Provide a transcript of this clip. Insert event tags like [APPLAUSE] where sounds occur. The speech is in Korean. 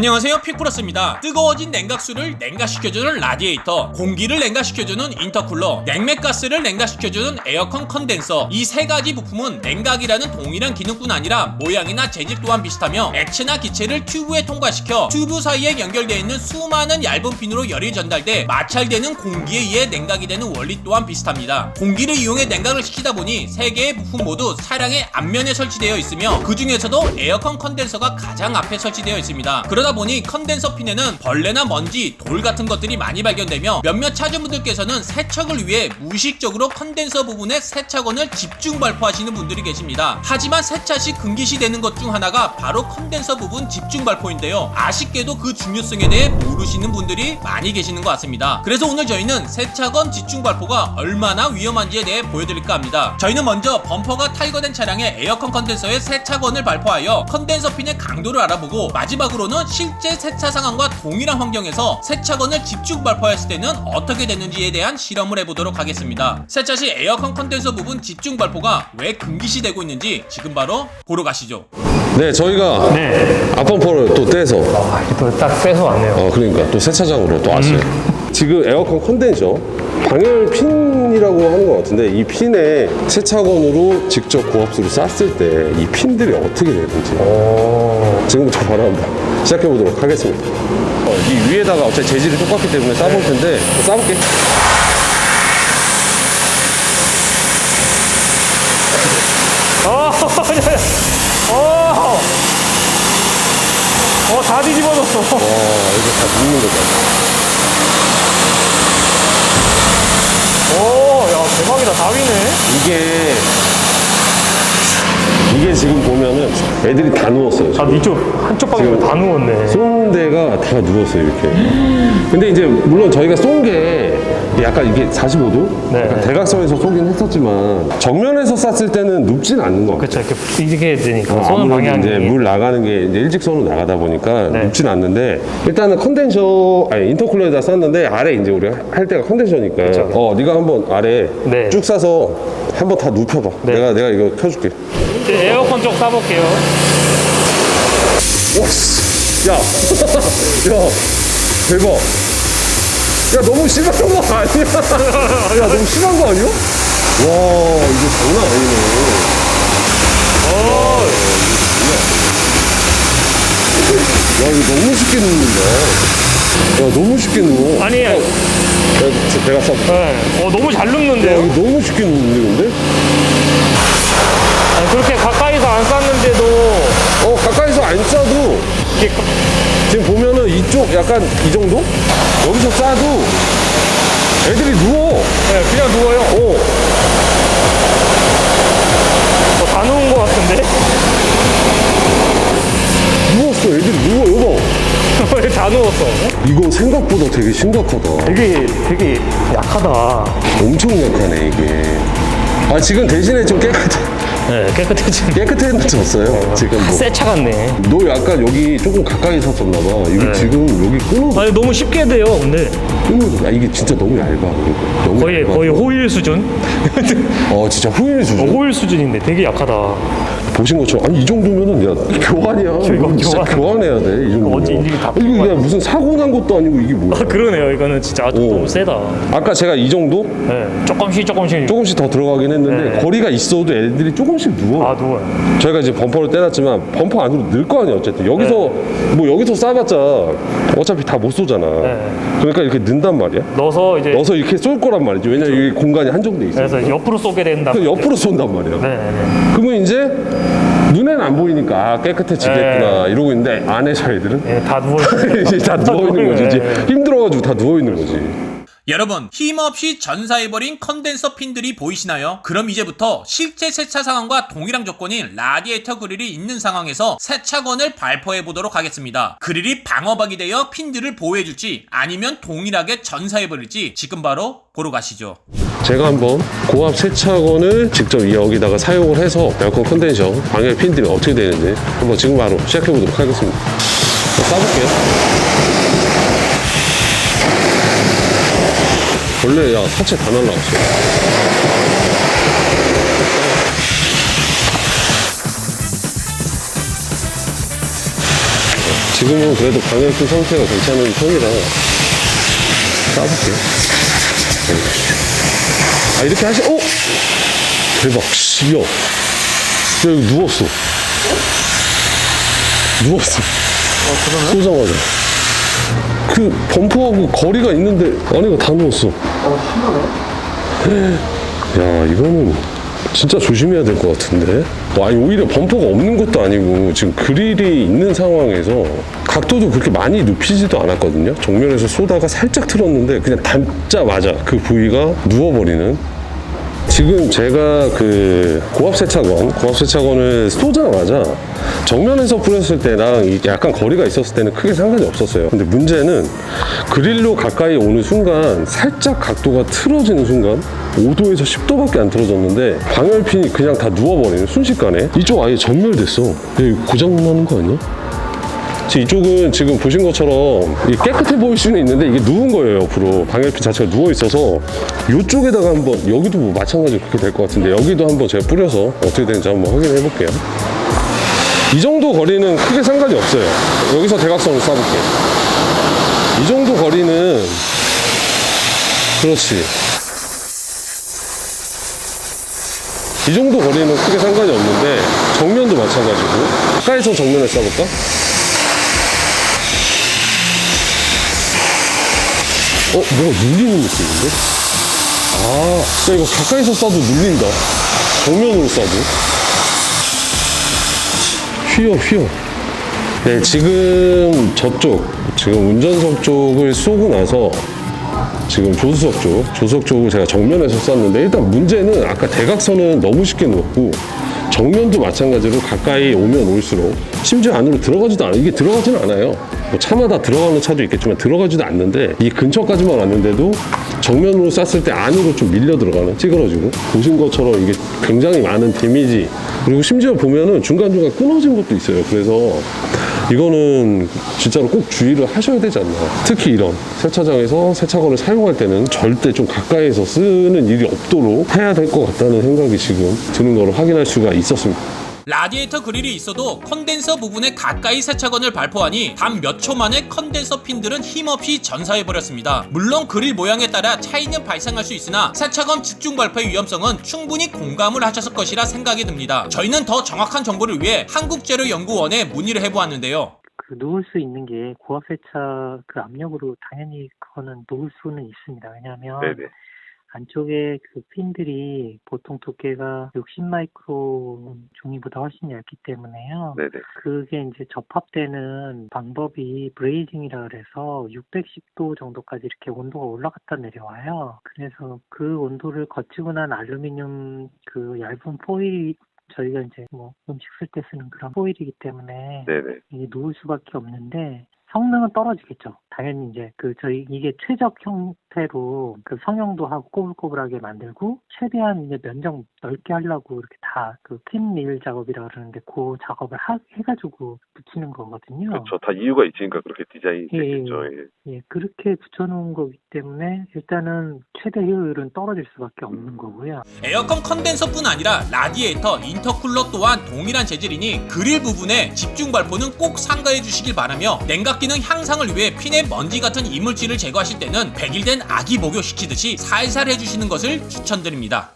안녕하세요 픽플러스입니다. 뜨거워진 냉각수를 냉각시켜주는 라디에이터 공기를 냉각시켜주는 인터쿨러 냉매가스를 냉각시켜주는 에어컨 컨덴서. 이 세 가지 부품은 냉각이라는 동일한 기능뿐 아니라 모양이나 재질 또한 비슷하며 액체나 기체를 튜브에 통과시켜 튜브 사이에 연결되어 있는 수많은 얇은 핀으로 열이 전달돼 마찰되는 공기에 의해 냉각이 되는 원리 또한 비슷합니다. 공기를 이용해 냉각을 시키다 보니 세 개의 부품 모두 차량의 앞면에 설치되어 있으며 그 중에서도 에어컨 컨덴서가 가장 앞에 설치되어 있습니다. 그러다 보니 컨덴서 핀에는 벌레나 먼지, 돌 같은 것들이 많이 발견되며 몇몇 차주분들께서는 세척을 위해 무의식적으로 컨덴서 부분에 세차건을 집중 발포하시는 분들이 계십니다. 하지만 세차 시 금기시 되는 것 중 하나가 바로 컨덴서 부분 집중 발포인데요. 아쉽게도 그 중요성에 대해 모르시는 분들이 많이 계시는 것 같습니다. 그래서 오늘 저희는 세차건 집중 발포가 얼마나 위험한지에 대해 보여드릴까 합니다. 저희는 먼저 범퍼가 탈거된 차량의 에어컨 컨덴서에 세차건을 발포하여 컨덴서 핀의 강도를 알아보고 마지막으로는 실제 세차 상황과 동일한 환경에서 세차건을 집중 발포했을 때는 어떻게 되는지에 대한 실험을 해보도록 하겠습니다. 세차 시 에어컨 컨덴서 부분 집중 발포가 왜 금기시 되고 있는지 지금 바로 보러 가시죠. 네, 저희가 네. 앞범퍼를 또 떼서 아, 이걸 딱 빼서 왔네요. 어 그러니까 또 세차장으로 또 왔어요. 지금 에어컨 컨덴서 방열 핀이라고 하는 것 같은데 이 핀에 세차건으로 직접 고압수를 쐈을 때 이 핀들이 어떻게 되는지 오. 지금부터 한번 시작해 보도록 하겠습니다. 어, 이 위에다가 어차피 재질이 똑같기 때문에 싸볼 텐데 싸볼게. 어, [LAUGHS] 어, 어, 다 뒤집어졌어. 와 이거 다 묶는 거다. 오, 야, 대박이다. 다 위네. 이게 이게 지금 보면은 애들이 다 누웠어요. 아, 이쪽, 한쪽 방향 지금- 다 누웠네. 쏜 데가 다 누웠어요 이렇게 근데 이제 물론 저희가 쏜 게 약간 이게 45도 네. 약간 대각선에서 쏘긴 했었지만 정면에서 쐈을 때는 눕진 않는 것 같아요 그쵸, 이렇게, 이렇게 되니까. 쏘는 아무래도 방향이. 이제 물 나가는 게 이제 일직선으로 나가다 보니까 네. 눕진 않는데 일단은 컨덴서 아니 인터쿨러에다 쐈는데 아래 이제 우리가 할 때가 컨덴서니까 그쵸. 어 네가 한번 아래 네. 쭉 싸서 한번 다 눕혀봐 네. 내가 내가 이거 켜줄게 이제 에어컨 쪽 싸볼게요. 야, [LAUGHS] 야, 대박. 야, 너무 심한 거 아니야? [LAUGHS] 야, 너무 심한 거 아니야? 와, 이거 장난 아니네. 어, 야, 이거 너무 쉽게 눕는다. 야, 너무 쉽게 누워. 아니, 야, 저- 내가 싸. 야, 네. 어, 너무 잘 눕는데요? 이거 너무 쉽게 눕는데, 근데? 그렇게 가까이서 안 쐈는데도. 어, 가까이서 안 이게 가- 지금 보면은 이쪽 약간 이 정도? 여기서 싸도 애들이 누워. 네, 그냥 누워요. 어. 어, 다 누운 것 같은데? 누웠어. 애들이 누워. 여보. [LAUGHS] 왜 다 누웠어? 이거 생각보다 되게 심각하다. 되게, 되게 약하다. 엄청 약하네 이게. 아 지금 대신에 좀 깨끗해 네, 깨끗해지네. 깨끗해졌어요. 지금 뭐. 새차 같네. 너 약간 여기 조금 가까이 섰었나 봐. 이거 네. 지금 여기 끊어. 아니 너무 쉽게 돼요, 근데 끊어. 야 이게 진짜 너무 얇아. 이거. 너무 거의 얇아. 거의 호일 수준? 어 진짜 후일 어, 수준. 호일 수준인데 되게 약하다. 보신 것처럼 아니 이 정도면은 야 교환이야. [LAUGHS] 이거 진짜 교환. 교환해야 돼. 이 정도. 다 이거 그냥 무슨 사고 난 것도 아니고 이게 뭐야? 아 그러네요, 이거는 진짜 아주 오. 너무 세다. 아까 제가 이 정도 네, 조금씩 조금씩. 조금씩 더 들어가긴 했는데 네. 거리가 있어도 애들이 조금 씩 누워. 아 누워요. 저희가 이제 범퍼를 떼놨지만 범퍼 안으로 넣을 거 아니야 어쨌든 여기서 뭐 여기서 싸봤자 어차피 다 못 쏘잖아 네. 그러니까 이렇게 넣는단 말이야 넣어서 이제 넣어서 이렇게 쏠 거란 말이지 왜냐면 여기 공간이 한정돼 있어 그래서 옆으로 쏘게 된다. 그 옆으로 쏜단 말이야 네, 네, 그러면 이제 눈에는 안 보이니까 아, 깨끗해지겠구나 이러고 있는데 안에서 애들은 네. 네, 다 누워. [LAUGHS] 이제 다 누워 있는 거지 이제 네. 힘들어가지고 다 누워 있는 거지 여러분 힘없이 전사해버린 컨덴서 핀들이 보이시나요? 그럼 이제부터 실제 세차 상황과 동일한 조건인 라디에이터 그릴이 있는 상황에서 세차건을 발포해 보도록 하겠습니다. 그릴이 방어박이 되어 핀들을 보호해줄지 아니면 동일하게 전사해버릴지 지금 바로 보러 가시죠. 제가 한번 고압 세차건을 직접 여기다가 사용을 해서 에어컨 컨덴서 방열 핀들이 어떻게 되는지 한번 지금 바로 시작해 보도록 하겠습니다 자, 싸볼게요 원래 야 사체 다 날라갔어 지금은 그래도 방열핀 상태가 괜찮은 편이라 싸볼게요. 아, 이렇게 하시, 어? 대박, 씨야. 야, 여기 누웠어. 누웠어. 쏘자마자. 그 범퍼하고 거리가 있는데 안에가 다 누웠어. 야, 이거는 진짜 조심해야 될 것 같은데. 와, 아니, 오히려 범퍼가 없는 것도 아니고 지금 그릴이 있는 상황에서 각도도 그렇게 많이 눕히지도 않았거든요. 정면에서 쏘다가 살짝 틀었는데 그냥 닿자마자 그 부위가 누워버리는 지금 제가 그 고압 세차건, 고압 세차건을 쏘자마자 정면에서 뿌렸을 때랑 이 약간 거리가 있었을 때는 크게 상관이 없었어요. 근데 문제는 그릴로 가까이 오는 순간 살짝 각도가 틀어지는 순간 5도에서 10도밖에 안 틀어졌는데 방열핀이 그냥 다 누워버리는 순식간에 이쪽 아예 전멸됐어. 이거 고장 나는 거 아니야? 이쪽은 지금 보신 것처럼 이 깨끗해 보일 수는 있는데 이게 누운 거예요 옆으로. 방열핀 자체가 누워 있어서 이쪽에다가 한번 여기도 뭐 마찬가지로 그렇게 될 것 같은데 여기도 한번 제가 뿌려서 어떻게 되는지 한번 확인해 볼게요. 이 정도 거리는 크게 상관이 없어요. 여기서 대각선을 쏴볼게요. 이 정도 거리는 그렇지. 이 정도 거리는 크게 상관이 없는데 정면도 마찬가지고. 가까이서 정면을 쏴볼까? 어, 뭐가 눌리는 느낌인데? 아, 야, 이거 가까이서 쏴도 눌린다. 정면으로 쏴도. 휘어, 휘어. 네, 지금 저쪽, 지금 운전석 쪽을 쏘고 나서 지금 조수석 쪽, 조수석 쪽을 제가 정면에서 쐈는데 일단 문제는 아까 대각선은 너무 쉽게 누웠고 정면도 마찬가지로 가까이 오면 올수록 심지어 안으로 들어가지도 않아 이게 들어가지는 않아요. 뭐 차마다 들어가는 차도 있겠지만 들어가지도 않는데 이 근처까지만 왔는데도 정면으로 쐈을 때 안으로 좀 밀려 들어가는 찌그러지고 보신 것처럼 이게 굉장히 많은 데미지 그리고 심지어 보면은 중간중간 끊어진 것도 있어요. 그래서 이거는 진짜로 꼭 주의를 하셔야 되지 않나. 특히 이런 세차장에서 세차건을 사용할 때는 절대 좀 가까이서 쓰는 일이 없도록 해야 될 것 같다는 생각이 지금 드는 거를 확인할 수가 있었습니다. 라디에이터 그릴이 있어도 컨덴서 부분에 가까이 세차건을 발포하니 단 몇 초 만에 컨덴서 핀들은 힘없이 전사해버렸습니다. 물론 그릴 모양에 따라 차이는 발생할 수 있으나 세차건 집중 발포의 위험성은 충분히 공감을 하셨을 것이라 생각이 듭니다. 저희는 더 정확한 정보를 위해 한국재료연구원에 문의를 해보았는데요. 그 놓을 수 있는 게 고압 세차 그 압력으로 당연히 그거는 놓을 수는 있습니다. 왜냐하면 안쪽에 그 핀들이 보통 두께가 60마이크론 종이보다 훨씬 얇기 때문에요. 네네. 그게 이제 접합되는 방법이 브레이징이라 그래서 610도 정도까지 이렇게 온도가 올라갔다 내려와요. 그래서 그 온도를 거치고 난 알루미늄 그 얇은 포일이 저희가 이제 뭐 음식 쓸 때 쓰는 그런 포일이기 때문에 네네. 이게 놓을 수밖에 없는데 성능은 떨어지겠죠. 당연히 이제 그 저희 이게 최적 형태로 그 성형도 하고 꼬불꼬불하게 만들고 최대한 이제 면적 넓게 하려고 이렇게 다 그 핀밀 작업이라 그러는데 그 작업을 하, 해가지고 붙이는 거거든요. 그렇죠. 다 이유가 있으니까 그렇게 디자인이 예. 예. 예. 예, 그렇게 붙여놓은 거기 때문에 일단은 최대 효율은 떨어질 수밖에 없는 거고요. 에어컨 컨덴서뿐 아니라 라디에이터, 인터쿨러 또한 동일한 재질이니 그릴 부분에 집중 발포는 꼭 삼가해 주시길 바라며 냉각 기능 향상을 위해 핀에 먼지 같은 이물질을 제거하실 때는 백일된 아기 목욕 시키듯이 살살 해주시는 것을 추천드립니다.